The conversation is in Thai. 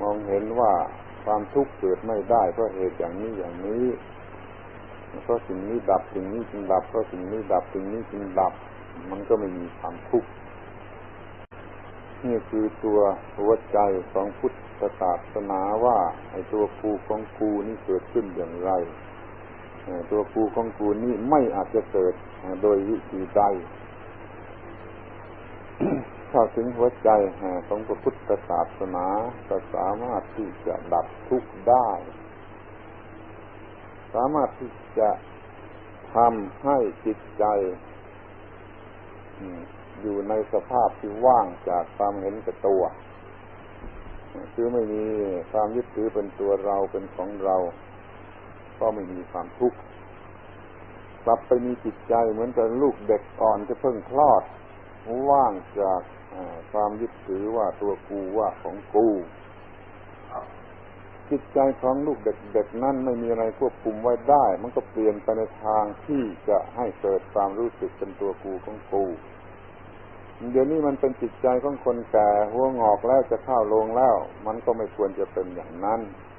มองเห็นว่าความทุกข์เกิดไม่ได้เพราะเหตุอย่างนี้อย่างนี้เพราะสิ่งนี้ดับสิ่งนี้จึงดับเพราะสิ่งนี้ดับสิ่งนี้จึงดับ มันก็ไม่มีความทุกข์นี่คือตัวหัวใจของพุทธศาสนาว่าไอ้ตัวกูของกูนี่เกิดขึ้นอย่างไรตัวกูของกูนี่ไม่อาจจะเกิดโดยวิธีใด เข้าถึงหัวใจของพระพุทธศาสนาก็สามารถที่จะดับทุกข์ได้ สามารถที่จะทำให้จิตใจอยู่ในสภาพที่ว่างจากความเห็นแก่ตัวคือไม่มีความยึดถือเป็นตัวเราเป็นของเรา ก็ไม่มีความทุกข์กลับไปมีจิตใจเหมือนกับลูกเด็กอ่อนจะเพิ่งคลอด ว่างจาก ความยึดถือว่าตัวกูว่าของกูจิตใจของลูกเด็กๆนั่นไม่มีอะไรควบคุมไว้ได้ มันก็เปลี่ยนไปในทางที่จะให้เกิดความรู้สึกเป็นตัวกูของกูเดี๋ยวนี้มันเป็นจิตใจของคนแก่หัวงอกแล้วจะเข้าลงแล้ว มันก็ไม่ควรจะเป็นอย่างนั้นเ